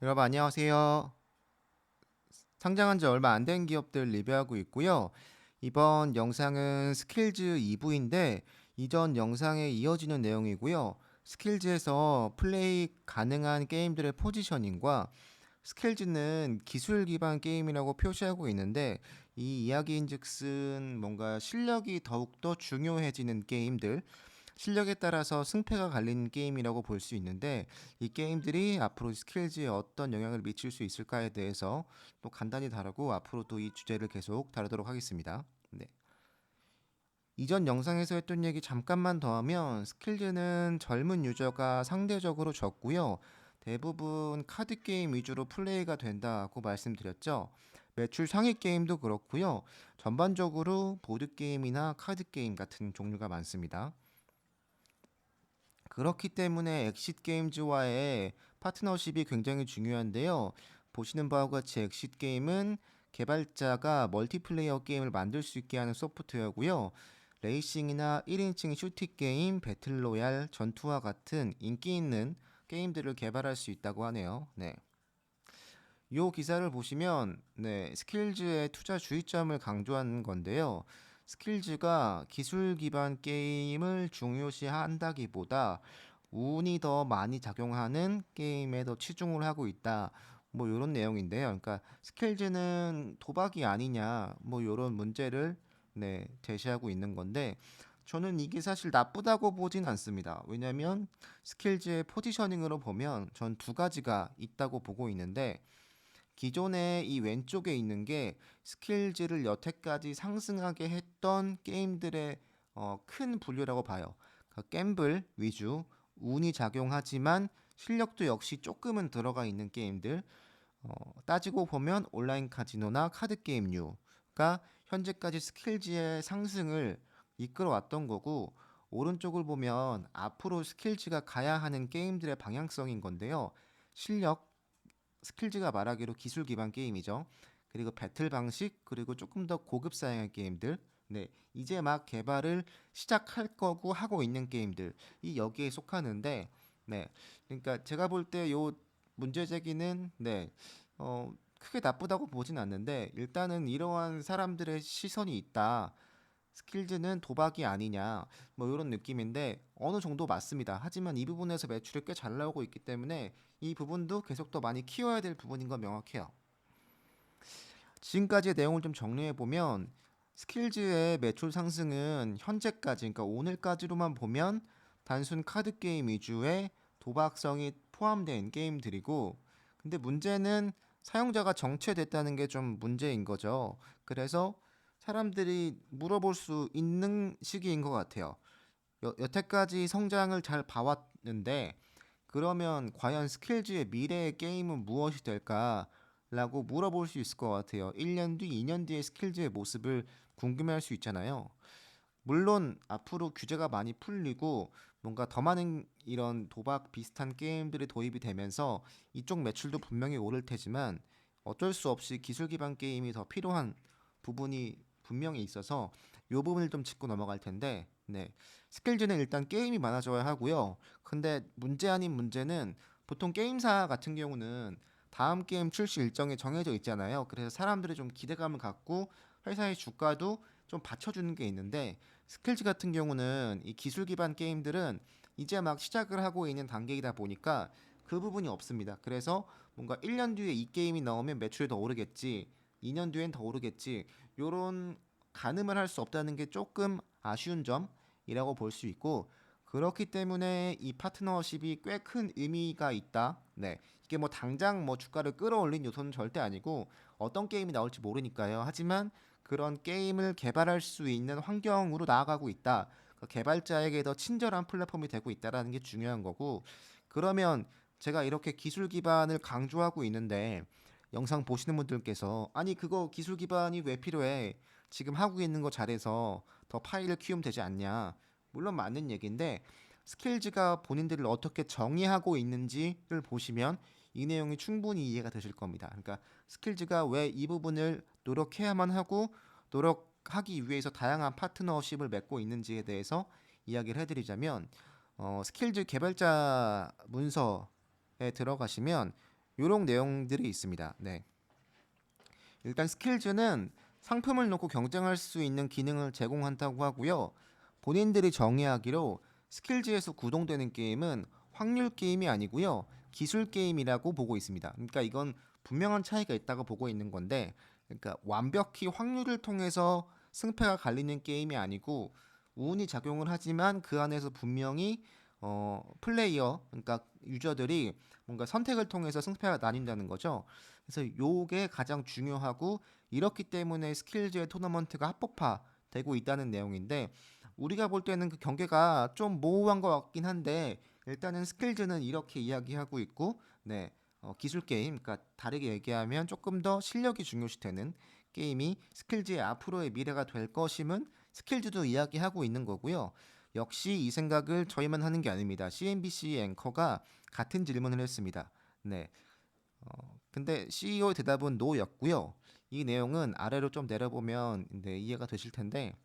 여러분 안녕하세요. 상장한 지 얼마 안 된 기업들 리뷰하고 있고요. 이번 영상은 스킬즈 2부인데 이전 영상에 이어지는 내용이고요. 스킬즈에서 플레이 가능한 게임들의 포지셔닝과 스킬즈는 기술 기반 게임이라고 표시하고 있는데 이 이야기인즉슨 뭔가 실력이 더욱더 중요해지는 게임들 실력에 따라서 승패가 갈리는 게임이라고 볼 수 있는데 이 게임들이 앞으로 스킬즈에 어떤 영향을 미칠 수 있을까에 대해서 또 간단히 다루고 앞으로도 이 주제를 계속 다루도록 하겠습니다. 네. 이전 영상에서 했던 얘기 잠깐만 더 하면 스킬즈는 젊은 유저가 상대적으로 적고요. 대부분 카드 게임 위주로 플레이가 된다고 말씀드렸죠. 매출 상위 게임도 그렇고요. 전반적으로 보드 게임이나 카드 게임 같은 종류가 많습니다. 그렇기 때문에 엑싯 게임즈와의 파트너십이 굉장히 중요한데요. 보시는 바와 같이 엑싯 게임은 개발자가 멀티플레이어 게임을 만들 수 있게 하는 소프트웨어고요. 레이싱이나 1인칭 슈팅 게임, 배틀로얄, 전투와 같은 인기 있는 게임들을 개발할 수 있다고 하네요. 네. 요 기사를 보시면 네, 스킬즈의 투자 주의점을 강조하는 건데요. 스킬즈가 기술 기반 게임을 중요시한다기보다 운이 더 많이 작용하는 게임에 더 치중을 하고 있다. 뭐 이런 내용인데요. 그러니까 스킬즈는 도박이 아니냐 뭐 이런 문제를 네, 제시하고 있는 건데 저는 이게 사실 나쁘다고 보진 않습니다. 왜냐면 스킬즈의 포지셔닝으로 보면 전 두 가지가 있다고 보고 있는데 기존에 이 왼쪽에 있는 게 스킬즈를 여태까지 상승하게 했던 게임들의 어, 큰 분류라고 봐요. 그러니까 갬블 위주, 운이 작용하지만 실력도 역시 조금은 들어가 있는 게임들. 어, 따지고 보면 온라인 카지노나 카드 게임류가 현재까지 스킬즈의 상승을 이끌어왔던 거고 오른쪽을 보면 앞으로 스킬즈가 가야 하는 게임들의 방향성인 건데요. 실력, 스킬즈가 말하기로 기술 기반 게임이죠. 그리고 배틀 방식 그리고 조금 더 고급 사양의 게임들 네 이제 막 개발을 시작할 거고 하고 있는 게임들 이 여기에 속하는데 네 그러니까 제가 볼 때 요 문제 제기는 네 어 크게 나쁘다고 보진 않는데 일단은 이러한 사람들의 시선이 있다. 스킬즈는 도박이 아니냐 뭐 이런 느낌인데 어느 정도 맞습니다. 하지만 이 부분에서 매출이 꽤 잘 나오고 있기 때문에 이 부분도 계속 더 많이 키워야 될 부분인 건 명확해요. 지금까지의 내용을 좀 정리해 보면 스킬즈의 매출 상승은 현재까지 그러니까 오늘까지로만 보면 단순 카드 게임 위주의 도박성이 포함된 게임들이고 근데 문제는 사용자가 정체됐다는 게 좀 문제인 거죠. 그래서 사람들이 물어볼 수 있는 시기인 것 같아요. 여, 여태까지 성장을 잘 봐왔는데 그러면 과연 스킬즈의 미래의 게임은 무엇이 될까라고 물어볼 수 있을 것 같아요. 1년 뒤, 2년 뒤의 스킬즈의 모습을 궁금해할 수 있잖아요. 물론 앞으로 규제가 많이 풀리고 뭔가 더 많은 이런 도박 비슷한 게임들이 도입이 되면서 이쪽 매출도 분명히 오를 테지만 어쩔 수 없이 기술 기반 게임이 더 필요한 부분이 분명히 있어서 이 부분을 좀 짚고 넘어갈 텐데 네. 스킬즈는 일단 게임이 많아져야 하고요. 근데 문제 아닌 문제는 보통 게임사 같은 경우는 다음 게임 출시 일정이 정해져 있잖아요. 그래서 사람들이 좀 기대감을 갖고 회사의 주가도 좀 받쳐주는 게 있는데 스킬즈 같은 경우는 이 기술 기반 게임들은 이제 막 시작을 하고 있는 단계이다 보니까 그 부분이 없습니다. 그래서 뭔가 1년 뒤에 이 게임이 나오면 매출이 더 오르겠지. 2년 뒤엔 더 오르겠지. 요런 가늠을 할 수 없다는 게 조금 아쉬운 점이라고 볼 수 있고 그렇기 때문에 이 파트너십이 꽤 큰 의미가 있다. 네. 이게 뭐 당장 뭐 주가를 끌어올린 요소는 절대 아니고 어떤 게임이 나올지 모르니까요. 하지만 그런 게임을 개발할 수 있는 환경으로 나아가고 있다. 그 개발자에게 더 친절한 플랫폼이 되고 있다라는 게 중요한 거고 그러면 제가 이렇게 기술 기반을 강조하고 있는데 영상 보시는 분들께서 아니 그거 기술 기반이 왜 필요해? 지금 하고 있는 거 잘해서 더 파일을 키우면 되지 않냐? 물론 맞는 얘기인데 스킬즈가 본인들을 어떻게 정의하고 있는지를 보시면 이 내용이 충분히 이해가 되실 겁니다. 그러니까 스킬즈가 왜 이 부분을 노력해야만 하고 노력하기 위해서 다양한 파트너십을 맺고 있는지에 대해서 이야기를 해드리자면 어, 스킬즈 개발자 문서에 들어가시면 요런 내용들이 있습니다. 네. 일단 스킬즈는 상품을 놓고 경쟁할 수 있는 기능을 제공한다고 하고요. 본인들이 정의하기로 스킬즈에서 구동되는 게임은 확률 게임이 아니고요. 기술 게임이라고 보고 있습니다. 그러니까 이건 분명한 차이가 있다고 보고 있는 건데 그러니까 완벽히 확률을 통해서 승패가 갈리는 게임이 아니고 운이 작용을 하지만 그 안에서 분명히 어 플레이어 그러니까 유저들이 뭔가 선택을 통해서 승패가 나뉜다는 거죠. 그래서 요게 가장 중요하고 이렇기 때문에 스킬즈의 토너먼트가 합법화 되고 있다는 내용인데 우리가 볼 때는 그 경계가 좀 모호한 것 같긴 한데 일단은 스킬즈는 이렇게 이야기하고 있고 네 어, 기술 게임 그러니까 다르게 얘기하면 조금 더 실력이 중요시되는 게임이 스킬즈의 앞으로의 미래가 될 것임은 스킬즈도 이야기하고 있는 거고요. 역시 이 생각을 저희만 하는 게 아닙니다. CNBC 앵커가 같은 질문을 했습니다. 네. 어, 근데 CEO 대답은 노였고요. 이 내용은 아래로 좀 내려보면 네, 이해가 되실 텐데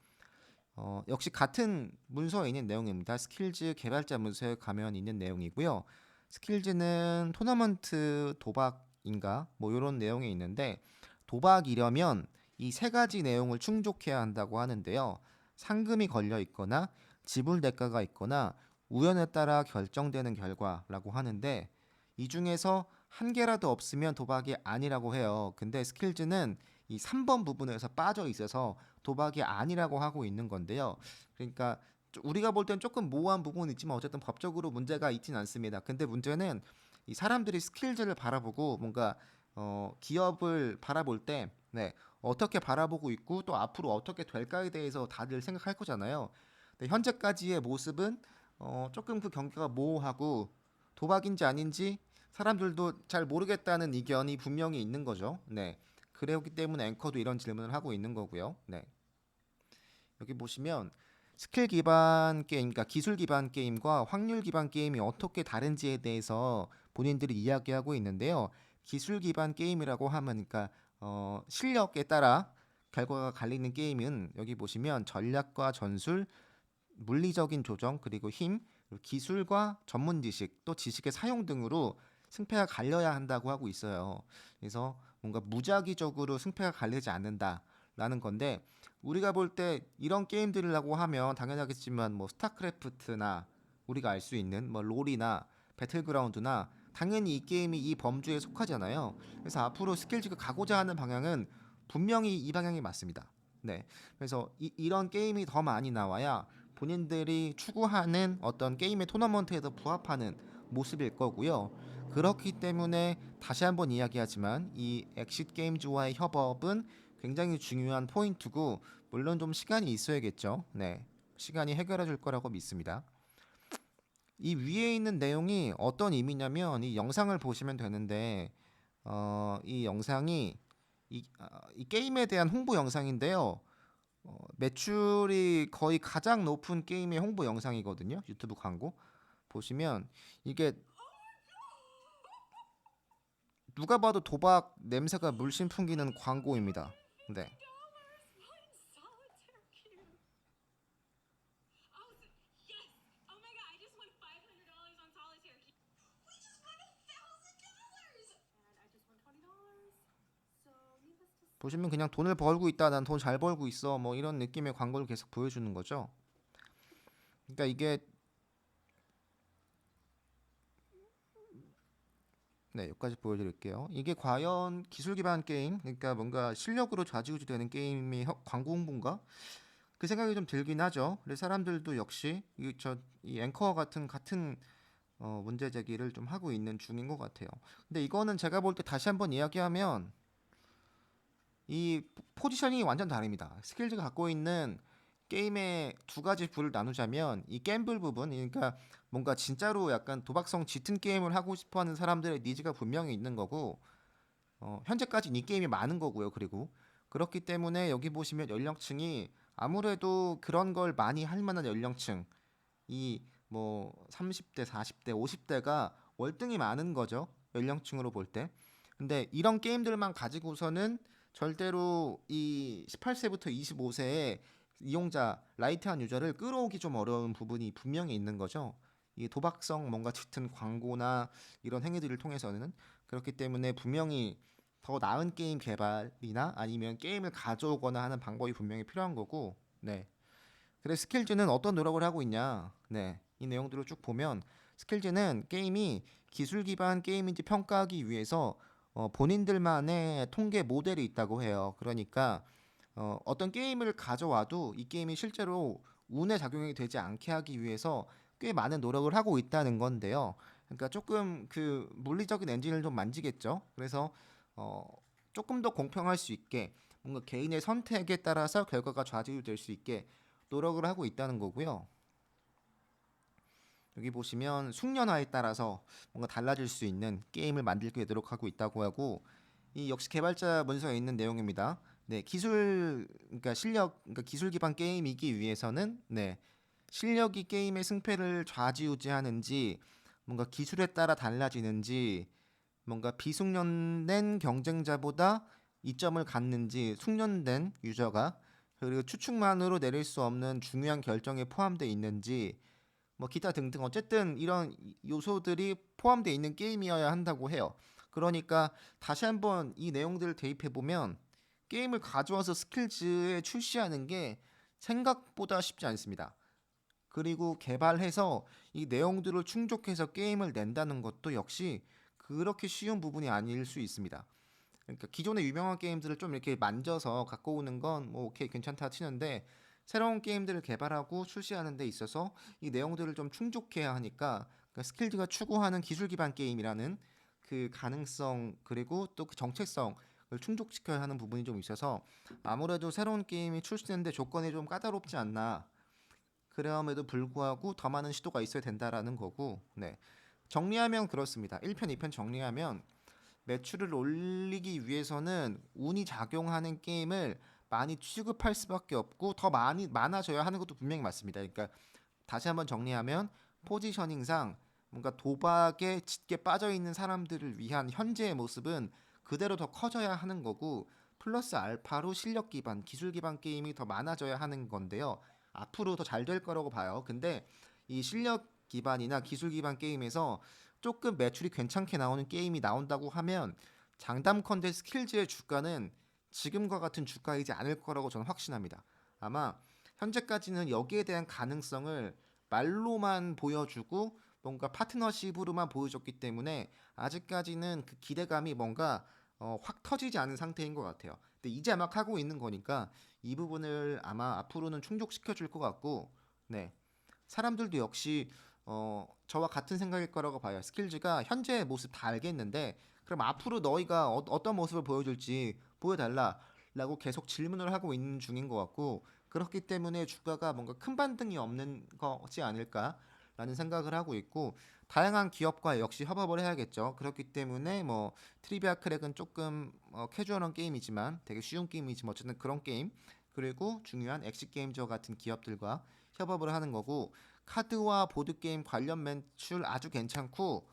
어, 역시 같은 문서에 있는 내용입니다. 스킬즈 개발자 문서에 가면 있는 내용이고요. 스킬즈는 토너먼트 도박인가 뭐 이런 내용이 있는데 도박이려면 이 세 가지 내용을 충족해야 한다고 하는데요. 상금이 걸려 있거나 지불 대가가 있거나 우연에 따라 결정되는 결과라고 하는데 이 중에서 한 개라도 없으면 도박이 아니라고 해요. 근데 스킬즈는 이 3번 부분에서 빠져 있어서 도박이 아니라고 하고 있는 건데요. 그러니까 좀 우리가 볼 땐 조금 모호한 부분은 있지만 어쨌든 법적으로 문제가 있진 않습니다. 근데 문제는 이 사람들이 스킬즈를 바라보고 뭔가 어, 기업을 바라볼 때 네, 어떻게 바라보고 있고 또 앞으로 어떻게 될까에 대해서 다들 생각할 거잖아요. 근데 현재까지의 모습은 어, 조금 그 경계가 모호하고 도박인지 아닌지 사람들도 잘 모르겠다는 의견이 분명히 있는 거죠. 네. 그렇기 때문에 앵커도 이런 질문을 하고 있는 거고요. 네. 여기 보시면 스킬 기반 게임, 그러니까 기술 기반 게임과 확률 기반 게임이 어떻게 다른지에 대해서 본인들이 이야기하고 있는데요. 기술 기반 게임이라고 하면, 그러니까 어, 실력에 따라 결과가 갈리는 게임은 여기 보시면 전략과 전술, 물리적인 조정 그리고 힘, 그리고 기술과 전문 지식, 또 지식의 사용 등으로 승패가 갈려야 한다고 하고 있어요. 그래서 뭔가 무작위적으로 승패가 갈리지 않는다라는 건데 우리가 볼 때 이런 게임들이라고 하면 당연하겠지만 뭐 스타크래프트나 우리가 알 수 있는 뭐 롤이나 배틀그라운드나 당연히 이 게임이 이 범주에 속하잖아요. 그래서 앞으로 스킬즈가 가고자 하는 방향은 분명히 이 방향이 맞습니다. 네. 그래서 이, 이런 게임이 더 많이 나와야 본인들이 추구하는 어떤 게임의 토너먼트에도 부합하는 모습일 거고요. 그렇기 때문에 다시 한번 이야기하지만 이 엑싯 게임즈와의 협업은 굉장히 중요한 포인트고 물론 좀 시간이 있어야겠죠. 네. 시간이 해결해 줄 거라고 믿습니다. 이 위에 있는 내용이 어떤 의미냐면 이 영상을 보시면 되는데 어, 이 영상이 이, 아, 이 게임에 대한 홍보 영상인데요. 어, 매출이 거의 가장 높은 게임의 홍보 영상이거든요. 유튜브 광고 보시면 이게 누가 봐도 도박 냄새가 물씬 풍기는 광고입니다. 네. 보시면 그냥 돈을 벌고 있다, 난 돈 잘 벌고 있어, 뭐 이런 느낌의 광고를 계속 보여주는 거죠. 그러니까 이게 네, 여기까지 보여드릴게요. 이게 과연 기술 기반 게임, 그러니까 뭔가 실력으로 좌지우지되는 게임의 허- 광고 홍보인가? 그 생각이 좀 들긴 하죠. 그래서 사람들도 역시 이 저 이 앵커 같은 같은 어, 문제 제기를 좀 하고 있는 중인 것 같아요. 근데 이거는 제가 볼 때 다시 한번 이야기하면 이 포- 포지셔닝이 완전 다릅니다. 스킬즈가 갖고 있는 게임의 두 가지 부를 나누자면 이 갬블 부분, 그러니까 뭔가 진짜로 약간 도박성 짙은 게임을 하고 싶어하는 사람들의 니즈가 분명히 있는 거고 어, 현재까지 이 게임이 많은 거고요. 그리고 그렇기 때문에 여기 보시면 연령층이 아무래도 그런 걸 많이 할 만한 연령층 이 뭐 30대, 40대, 50대가 월등히 많은 거죠. 연령층으로 볼 때. 근데 이런 게임들만 가지고서는 절대로 이 18세부터 25세의 이용자 라이트한 유저를 끌어오기 좀 어려운 부분이 분명히 있는 거죠. 이 도박성 뭔가 짙은 광고나 이런 행위들을 통해서는 그렇기 때문에 분명히 더 나은 게임 개발이나 아니면 게임을 가져오거나 하는 방법이 분명히 필요한 거고 네. 그래서 스킬즈는 어떤 노력을 하고 있냐 네. 이 내용들을 쭉 보면 스킬즈는 게임이 기술 기반 게임인지 평가하기 위해서 어, 본인들만의 통계 모델이 있다고 해요. 그러니까 어, 어떤 게임을 가져와도 이 게임이 실제로 운에 작용이 되지 않게 하기 위해서 꽤 많은 노력을 하고 있다는 건데요. 그러니까 조금 그 물리적인 엔진을 좀 만지겠죠. 그래서 어, 조금 더 공평할 수 있게 뭔가 개인의 선택에 따라서 결과가 좌지우될 수 있게 노력을 하고 있다는 거고요. 여기 보시면 숙련화에 따라서 뭔가 달라질 수 있는 게임을 만들기 노력하고 있다고 하고 이 역시 개발자 문서에 있는 내용입니다. 네, 기술 그러니까 실력 그러니까 기술 기반 게임이기 위해서는 네, 실력이 게임의 승패를 좌지우지하는지 뭔가 기술에 따라 달라지는지 뭔가 비숙련된 경쟁자보다 이점을 갖는지 숙련된 유저가 그리고 추측만으로 내릴 수 없는 중요한 결정에 포함되어 있는지 뭐 기타 등등 어쨌든 이런 요소들이 포함되어 있는 게임이어야 한다고 해요. 그러니까 다시 한번 이 내용들을 대입해 보면 게임을 가져와서 스킬즈에 출시하는 게 생각보다 쉽지 않습니다. 그리고 개발해서 이 내용들을 충족해서 게임을 낸다는 것도 역시 그렇게 쉬운 부분이 아닐 수 있습니다. 그러니까 기존의 유명한 게임들을 좀 이렇게 만져서 갖고 오는 건 뭐 오케이 괜찮다 치는데 새로운 게임들을 개발하고 출시하는 데 있어서 이 내용들을 좀 충족해야 하니까 그러니까 스킬즈가 추구하는 기술 기반 게임이라는 그 가능성 그리고 또 그 정체성을 충족시켜야 하는 부분이 좀 있어서 아무래도 새로운 게임이 출시되는데 조건이 좀 까다롭지 않나. 그럼에도 불구하고 더 많은 시도가 있어야 된다라는 거고. 네. 정리하면 그렇습니다. 1편 2편 정리하면 매출을 올리기 위해서는 운이 작용하는 게임을 많이 취급할 수밖에 없고 더 많이 많아져야 하는 것도 분명히 맞습니다. 그러니까 다시 한번 정리하면 포지셔닝상 뭔가 도박에 짙게 빠져 있는 사람들을 위한 현재의 모습은 그대로 더 커져야 하는 거고 플러스 알파로 실력 기반, 기술 기반 게임이 더 많아져야 하는 건데요. 앞으로 더 잘 될 거라고 봐요. 근데 이 실력 기반이나 기술 기반 게임에서 조금 매출이 괜찮게 나오는 게임이 나온다고 하면 장담컨대 스킬즈의 주가는 지금과 같은 주가이지 않을 거라고 저는 확신합니다. 아마 현재까지는 여기에 대한 가능성을 말로만 보여주고 뭔가 파트너십으로만 보여줬기 때문에 아직까지는 그 기대감이 뭔가 어, 확 터지지 않은 상태인 것 같아요. 근데 이제 막 하고 있는 거니까 이 부분을 아마 앞으로는 충족시켜 줄 것 같고, 네 사람들도 역시 어, 저와 같은 생각일 거라고 봐요. 스킬즈가 현재의 모습 다 알겠는데 그럼 앞으로 너희가 어, 어떤 모습을 보여줄지 보여달라라고 계속 질문을 하고 있는 중인 것 같고 그렇기 때문에 주가가 뭔가 큰 반등이 없는 거지 않을까라는 생각을 하고 있고 다양한 기업과 역시 협업을 해야겠죠. 그렇기 때문에 뭐 트리비아 크랙은 조금 어, 캐주얼한 게임이지만 되게 쉬운 게임이지만 어쨌든 그런 게임 그리고 중요한 엑시 게임즈와 같은 기업들과 협업을 하는 거고 카드와 보드 게임 관련 매출 아주 괜찮고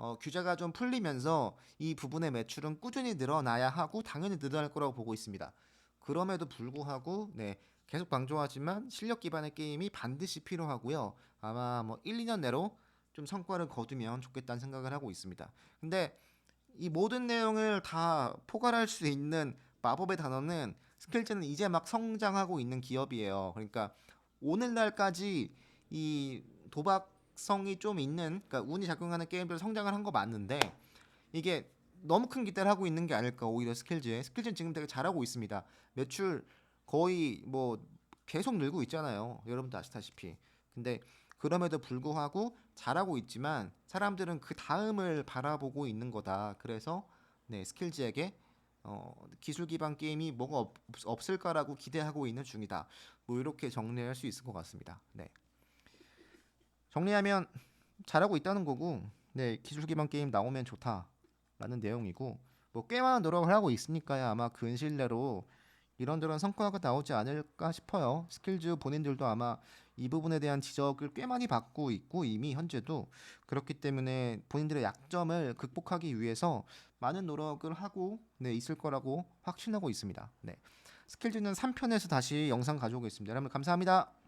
어, 규제가 좀 풀리면서 이 부분의 매출은 꾸준히 늘어나야 하고 당연히 늘어날 거라고 보고 있습니다. 그럼에도 불구하고 네 계속 강조하지만 실력 기반의 게임이 반드시 필요하고요. 아마 뭐 1, 2년 내로 좀 성과를 거두면 좋겠다는 생각을 하고 있습니다. 근데 이 모든 내용을 다 포괄할 수 있는 마법의 단어는 스킬즈는 이제 막 성장하고 있는 기업이에요. 그러니까 오늘날까지 이 도박 성이 좀 있는 그러니까 운이 작용하는 게임들 성장을 한 거 맞는데 이게 너무 큰 기대를 하고 있는 게 아닐까 오히려 스킬즈에 스킬즈는 지금 되게 잘하고 있습니다. 매출 거의 뭐 계속 늘고 있잖아요. 여러분도 아시다시피. 근데 그럼에도 불구하고 잘하고 있지만 사람들은 그 다음을 바라보고 있는 거다. 그래서 네 스킬즈에게 어, 기술 기반 게임이 뭐가 없, 없을까라고 기대하고 있는 중이다. 뭐 이렇게 정리할 수 있을 것 같습니다. 네. 정리하면 잘하고 있다는 거고, 네 기술 기반 게임 나오면 좋다라는 내용이고, 뭐 꽤 많은 노력을 하고 있으니까요 아마 근실 내로 이런저런 성과가 나오지 않을까 싶어요. 스킬즈 본인들도 아마 이 부분에 대한 지적을 꽤 많이 받고 있고 이미 현재도 그렇기 때문에 본인들의 약점을 극복하기 위해서 많은 노력을 하고 네, 있을 거라고 확신하고 있습니다. 네. 스킬즈는 3편에서 다시 영상 가져오겠습니다. 여러분 감사합니다.